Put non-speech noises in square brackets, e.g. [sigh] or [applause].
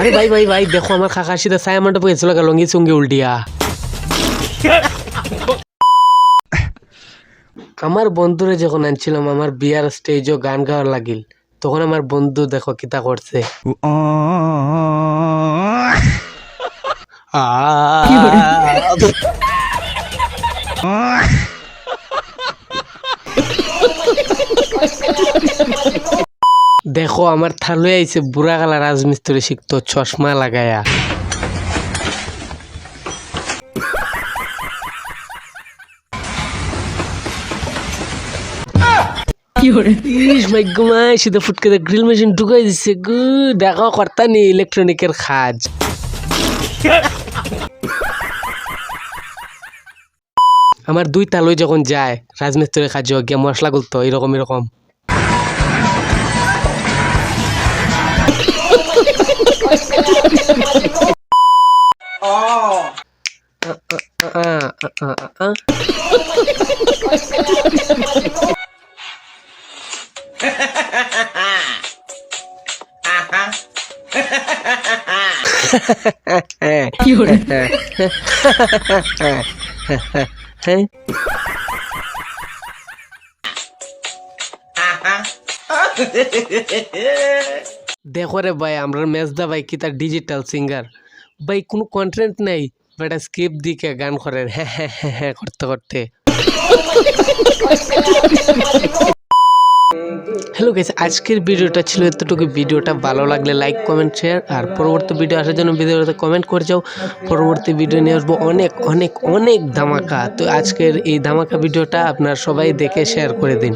আরে ভাই ভাই ভাই দেখো আমার খাকার সিধা ছায়া মণ্ডপ গেছিল লঙ্গি চুঙ্গি উল্টিয়া। আমার বন্ধুরে যখন আনছিলাম আমার বিয়ার স্টেজও গান গাওয়ার লাগিল তখন আমার বন্ধু দেখো কিতা করছে। দেখো আমার থালুই আইছে বুড়া গালা রাজমিস্ত্রি শিখতো চশমা লাগায়া। ইস সিধা ফুটকে গ্রিল মেশিন ঢুকাই দিচ্ছে গু। দেখো কর্তা নি ইলেকট্রনিকের কাজ আমার দুই তালুই যখন যায় রাজমিস্ত্রির কাজ গিয়ে মশলা গুলতো এরকম এরকম হ্যাঁ [laughs] [laughs] [laughs] দেখো রে ভাই, আমরা মেজদা ভাই কি তার ডিজিটাল সিঙ্গার ভাই, কোনো কন্টেন্ট নাই। বেটা স্ক্রিপ্ট দিকে গান করেন হ্যাঁ হ্যাঁ হ্যাঁ হ্যাঁ করতে করতে। হ্যালো গাইস আজকের ভিডিওটা ছিল এতটুকু। ভিডিওটা ভালো লাগলে লাইক কমেন্ট শেয়ার আর পরবর্তী ভিডিও আসার জন্য ভিডিওতে কমেন্ট করে যাও। পরবর্তী ভিডিও নিয়ে আসব অনেক অনেক অনেক ধামাকা। তো আজকের এই ধামাকা ভিডিওটা আপনার সবাই দেখে শেয়ার করে দিন।